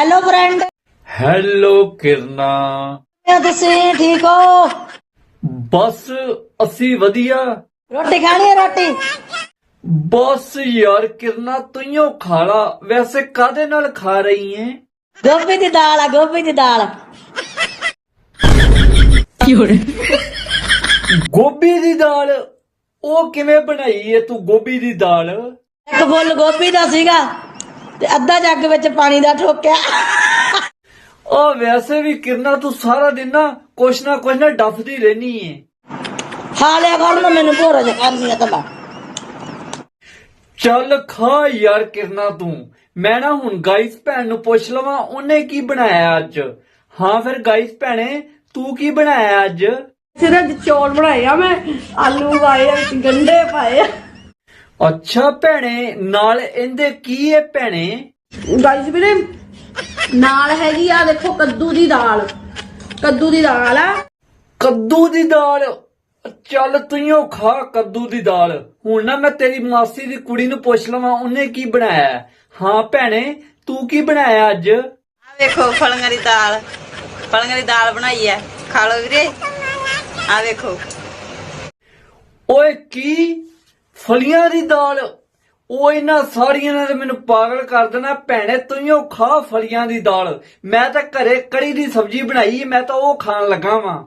Hello friend hello ਕਿਰਨਾ ਤੁਸੀਂ ਠੀਕ ਹੋ ਬਸ ਅਸੀਂ ਵਧੀਆ ਰੋਟੀ ਖਾਣੀ ਹੈ ਰੋਟੀ ਬਸ ਯਾਰ ਕਿਰਨਾ ਤੂੰ ਖਾਲਾ ਵੈਸੇ ਕਾਦੇ ਨਾਲ ਖਾ ਰਹੀ ਏ ਗੋਭੀ ਦੀ ਦਾਲ ਆ ਗੋਭੀ ਦੀ ਦਾਲ ਗੋਭੀ ਦੀ ਦਾਲ ਉਹ ਕਿਵੇਂ ਬਣਾਈ ਏ ਤੂੰ ਗੋਭੀ ਦੀ ਦਾਲ ਇੱਕ ਫੁੱਲ ਗੋਭੀ ਦਾ ਸੀਗਾ ਤੇ ਅੱਧਾ ਜੱਗ ਵਿੱਚ ਪਾਣੀ ਦਾ ਠੋਕਿਆ। ਉਹ ਵੈਸੇ ਵੀ ਕਿਰਨਾ ਤੂੰ ਸਾਰਾ ਦਿਨ ਨਾ ਕੁਛ ਨਾ ਕੁਛ ਨਾ ਡੱਫਦੀ ਰਹਿਨੀ ਏ। ਲਿਆ ਕਰ ਮੈਂ ਮੈਨੂੰ ਭੋਰਾ ਕਰਨੀ ਆ ਤਾਂ ਮੈਂ ਚੱਲ ਖਾ ਯਾਰ ਕਿਰਨਾ ਤੂੰ। ਮੈਂ ਨਾ ਹੁਣ ਗਾਈਸ ਭੈਣ ਨੂੰ ਪੁੱਛ ਲਵਾਂ ਉਹਨੇ ਕੀ ਬਣਾਇਆ ਅੱਜ? ਹਾਂ ਫਿਰ ਗਾਈਸ ਭੈਣੇ ਤੂੰ ਕੀ ਬਣਾਇਆ ਅੱਜ? ਅੱਜ ਚੌਲ ਬਣਾਏ ਆ ਮੈਂ ਆਲੂ ਪਾਏ ਆ ਵਿੱਚ ਗੰਡੇ ਪਾਏ ਆ। ਅੱਛਾ ਭੈਣੇ ਨਾਲ ਇਹਦੇ ਕੀ ਹੈ ਭੈਣੇ? ਗਾਇਸ ਵੀਰੇ ਨਾਲ ਹੈਗੀ ਆ ਦੇਖੋ ਕੱਦੂ ਦੀ ਦਾਲ। ਕੱਦੂ ਦੀ ਦਾਲ ਆ। ਕੱਦੂ ਦੀ ਦਾਲ? ਚੱਲ ਤੂੰ ਖਾ ਕੱਦੂ ਦੀ ਦਾਲ। ਹੁਣ ਨਾ ਮੈਂ ਤੇਰੀ ਮਾਸੀ ਦੀ ਕੁੜੀ ਨੂੰ ਪੁੱਛ ਲਵਾਂ ਉਹਨੇ ਕੀ ਬਣਾਇਆ? ਹੈ। ਹਾਂ ਭੈਣੇ ਤੂੰ ਕੀ ਬਣਾਇਆ ਅੱਜ? ਆ ਵੇਖੋ ਫਲੀਆਂ ਦੀ ਦਾਲ। ਫਲੀਆਂ ਦੀ ਦਾਲ ਬਣਾਈ ਐ ਖਾ ਲਓ ਵੀਰੇ। ਆ ਵੇਖੋ। ਓਏ ਕੀ? ਫਲੀਆਂ ਦੀ ਦਾਲ। ਉਹ ਇਹਨਾਂ ਸਾਰੀਆਂ ਨੇ ਮੈਨੂੰ ਪਾਗਲ ਕਰ ਦੇਣਾ। ਭੈਣੇ, ਤੂੰ ਖਾ ਫਲੀਆਂ ਦੀ ਦਾਲ। ਮੈਂ ਤਾਂ ਘਰੇ ਕੜੀ ਦੀ ਸਬਜ਼ੀ ਬਣਾਈ, ਮੈਂ ਤਾਂ ਉਹ ਖਾਣ ਲੱਗਾ ਵਾਂ।